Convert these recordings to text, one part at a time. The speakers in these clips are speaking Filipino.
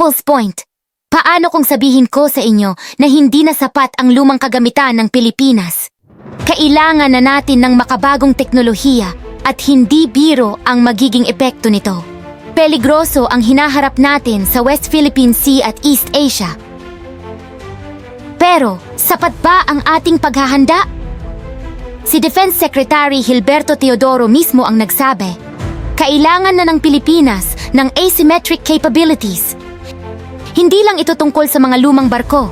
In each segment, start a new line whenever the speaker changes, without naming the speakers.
Couples Point. Paano kung sabihin ko sa inyo na hindi na sapat ang lumang kagamitan ng Pilipinas? Kailangan na natin ng makabagong teknolohiya at hindi biro ang magiging epekto nito. Peligroso ang hinaharap natin sa West Philippine Sea at East Asia. Pero, sapat ba ang ating paghahanda? Si Defense Secretary Hilberto Teodoro mismo ang nagsabi, kailangan na ng Pilipinas ng asymmetric capabilities. Hindi lang ito tungkol sa mga lumang barko.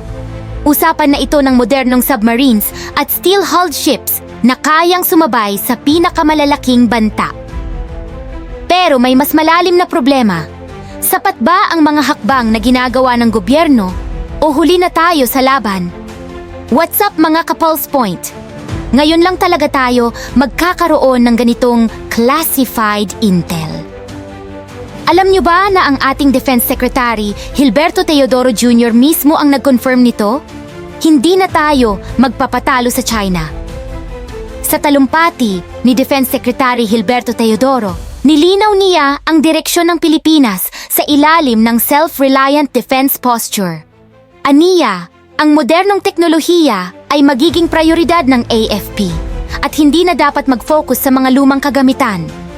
Usapan na ito ng modernong submarines at steel-hulled ships na kayang sumabay sa pinakamalalaking banta. Pero may mas malalim na problema. Sapat ba ang mga hakbang na ginagawa ng gobyerno o huli na tayo sa laban? What's up mga ka-Pulse Point? Ngayon lang talaga tayo magkakaroon ng ganitong classified intel. Alam niyo ba na ang ating Defense Secretary, Hilberto Teodoro Jr. mismo ang nag-confirm nito? Hindi na tayo magpapatalo sa China. Sa talumpati ni Defense Secretary Hilberto Teodoro, nilinaw niya ang direksyon ng Pilipinas sa ilalim ng self-reliant defense posture. Aniya, ang modernong teknolohiya ay magiging prioridad ng AFP at hindi na dapat mag-focus sa mga lumang kagamitan.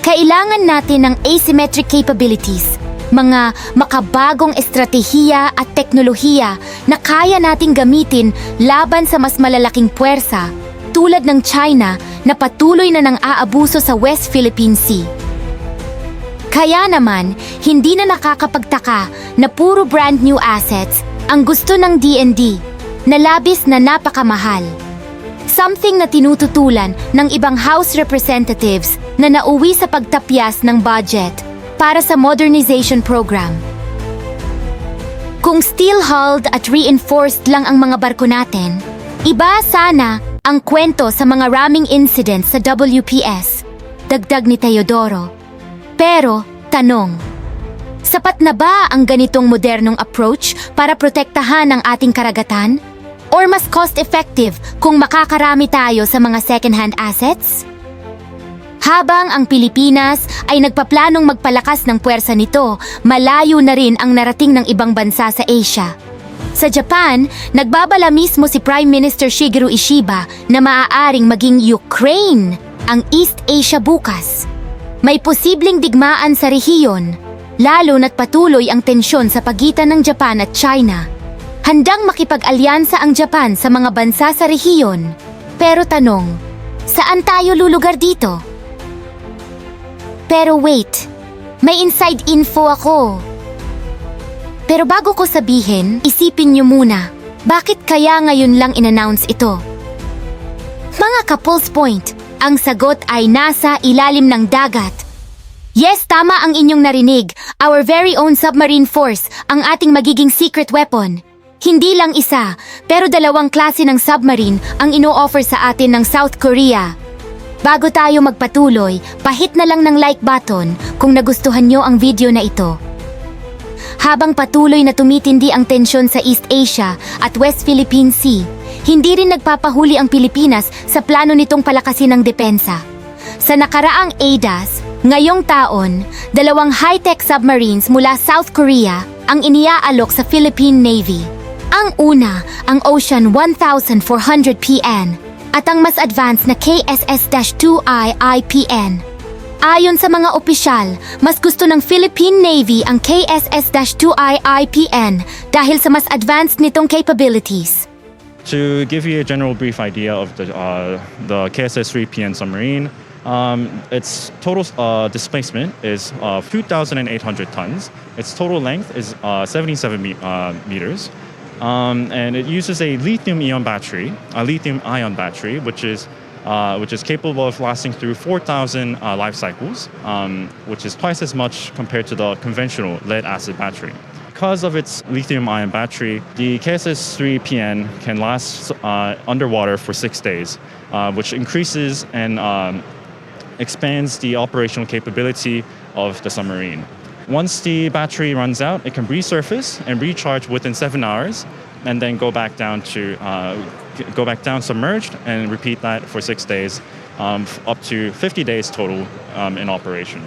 Kailangan natin ng asymmetric capabilities, mga makabagong estratehiya at teknolohiya na kaya nating gamitin laban sa mas malalaking puwersa tulad ng China na patuloy na nang aabuso sa West Philippine Sea. Kaya naman, hindi na nakakapagtaka na puro brand new assets ang gusto ng DND na labis na napakamahal. Something na tinututulan ng ibang House Representatives na nauwi sa pagtapyas ng budget para sa modernization program. Kung steel-hulled at reinforced lang ang mga barko natin, iba sana ang kwento sa mga ramming incidents sa WPS, dagdag ni Teodoro. Pero, tanong, sapat na ba ang ganitong modernong approach para protektahan ang ating karagatan? Or mas cost-effective kung makakarami tayo sa mga second-hand assets? Habang ang Pilipinas ay nagpaplanong magpalakas ng puwersa nito, malayo na rin ang narating ng ibang bansa sa Asia. Sa Japan, nagbabala mismo si Prime Minister Shigeru Ishiba na maaaring maging Ukraine ang East Asia bukas. May posibleng digmaan sa rehiyon, lalo na't patuloy ang tensyon sa pagitan ng Japan at China. Handang makipag-alyansa ang Japan sa mga bansa sa rehiyon. Pero tanong, saan tayo lulugar dito? Pero wait, may inside info ako. Pero bago ko sabihin, isipin niyo muna, bakit kaya ngayon lang in-announce ito? Mga ka-pulse point, ang sagot ay nasa ilalim ng dagat. Yes, tama ang inyong narinig. Our very own submarine force, ang ating magiging secret weapon. Hindi lang isa, pero dalawang klase ng submarine ang ino-offer sa atin ng South Korea. Bago tayo magpatuloy, pahit na lang ng like button kung nagustuhan nyo ang video na ito. Habang patuloy na tumitindi ang tensyon sa East Asia at West Philippine Sea, hindi rin nagpapahuli ang Pilipinas sa plano nitong palakasin ng depensa. Sa nakaraang ADAS, ngayong taon, dalawang high-tech submarines mula South Korea ang iniaalok sa Philippine Navy. Ang una, ang Ocean 1400 PN at ang mas advanced na KSS-2I IPN. Ayon sa mga opisyal, mas gusto ng Philippine Navy ang KSS-2I IPN dahil sa mas advanced nitong capabilities.
To give you a general brief idea of the uh, the KSS-3PN submarine, um, its total uh, displacement is uh, 2,800 tons. Its total length is uh, 77 me- uh, meters, um, and it uses a lithium-ion battery, a lithium-ion battery, which is uh, which is capable of lasting through 4,000 uh, life cycles, um, which is twice as much compared to the conventional lead-acid battery. Because of its lithium-ion battery, the KSS-3PN can last uh, underwater for six days, uh, which increases and um, expands the operational capability of the submarine. Once the battery runs out, it can resurface and recharge within seven hours, and then go back down to uh, go back down submerged and repeat that for six days, um, up to 50 days total um, in operation.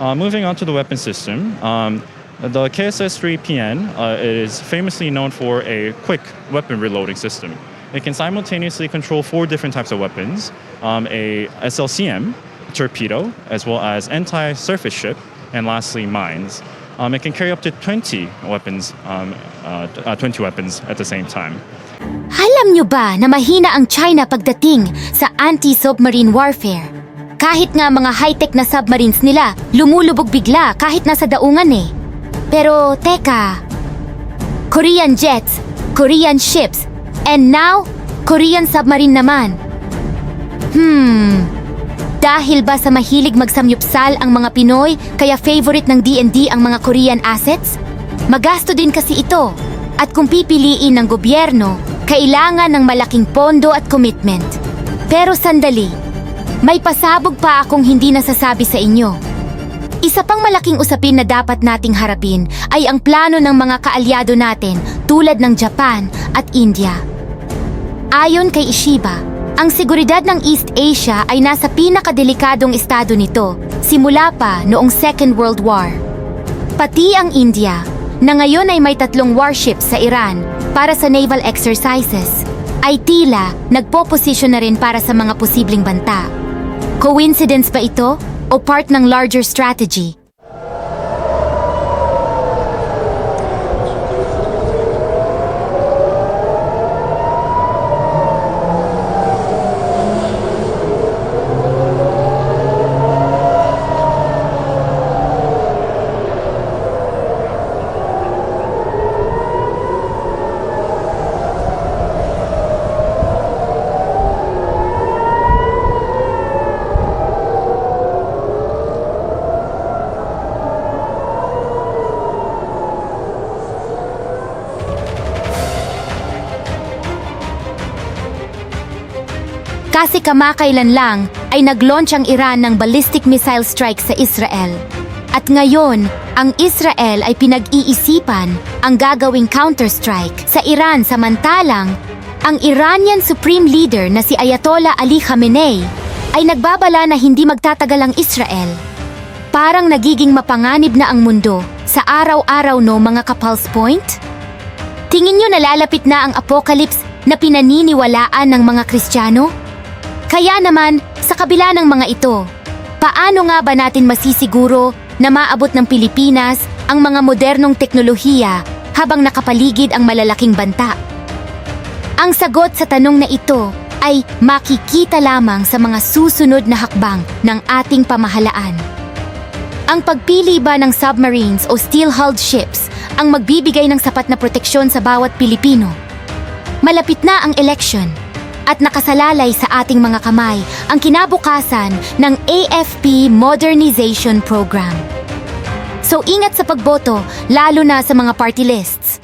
Uh, moving on to the weapon system. Um, The KSS-3PN uh, is famously known for a quick weapon reloading system. It can simultaneously control four different types of weapons, um, a SLCM, torpedo, as well as anti-surface ship, and lastly mines. Um, it can carry up to 20 weapons, um, uh, uh, 20 weapons at the same time.
Alam nyo ba na mahina ang China pagdating sa anti-submarine warfare? Kahit nga mga high-tech na submarines nila, lumulubog bigla kahit nasa daungan eh. Pero teka, Korean jets, Korean ships, and now, Korean submarine naman. Hmm, dahil ba sa mahilig magsamyupsal ang mga Pinoy kaya favorite ng D&D ang mga Korean assets? Magasto din kasi ito. At kung pipiliin ng gobyerno, kailangan ng malaking pondo at commitment. Pero sandali, may pasabog pa akong hindi nasasabi sa inyo. Isa pang malaking usapin na dapat nating harapin ay ang plano ng mga kaalyado natin tulad ng Japan at India. Ayon kay Ishiba, ang seguridad ng East Asia ay nasa pinakadelikadong estado nito simula pa noong Second World War. Pati ang India, na ngayon ay may tatlong warships sa Iran para sa naval exercises, ay tila nagpo-posisyon na rin para sa mga posibleng banta. Coincidence ba ito o part ng larger strategy? Kasi kamakailan lang ay nag-launch ang Iran ng ballistic missile strike sa Israel. At ngayon, ang Israel ay pinag-iisipan ang gagawing counterstrike sa Iran samantalang ang Iranian Supreme Leader na si Ayatollah Ali Khamenei ay nagbabala na hindi magtatagal ang Israel. Parang nagiging mapanganib na ang mundo sa araw-araw no mga kapulse point? Tingin nyo nalalapit na ang apocalypse na pinaniniwalaan ng mga Kristiyano? Kaya naman, sa kabila ng mga ito, paano nga ba natin masisiguro na maabot ng Pilipinas ang mga modernong teknolohiya habang nakapaligid ang malalaking banta? Ang sagot sa tanong na ito ay makikita lamang sa mga susunod na hakbang ng ating pamahalaan. Ang pagpili ba ng submarines o steel-hulled ships ang magbibigay ng sapat na proteksyon sa bawat Pilipino? Malapit na ang election at nakasalalay sa ating mga kamay ang kinabukasan ng AFP Modernization Program. So ingat sa pagboto, lalo na sa mga party lists.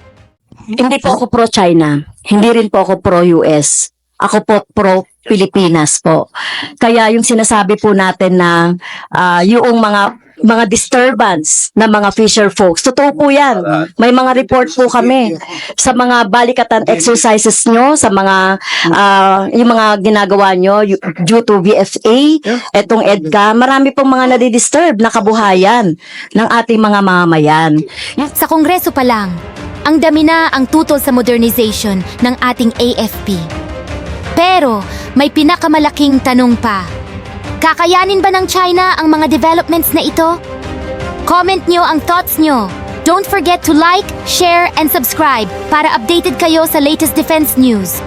Hindi po ako pro-China. Hindi rin po ako pro-US. Ako po pro-Pilipinas po. Kaya yung sinasabi po natin na ah, yung mga mga disturbance ng mga fisher folks. Totoo po yan. May mga report po kami sa mga balikatan exercises nyo, sa mga ah, yung mga ginagawa nyo due to VFA, etong EDCA, marami pong mga nadidisturb na kabuhayan ng ating mga mamamayan.
Sa Kongreso pa lang, ang dami na ang tutol sa modernization ng ating AFP. Pero may pinakamalaking tanong pa. Kakayanin ba ng China ang mga developments na ito? Comment nyo ang thoughts nyo. Don't forget to like, share, and subscribe para updated kayo sa latest defense news.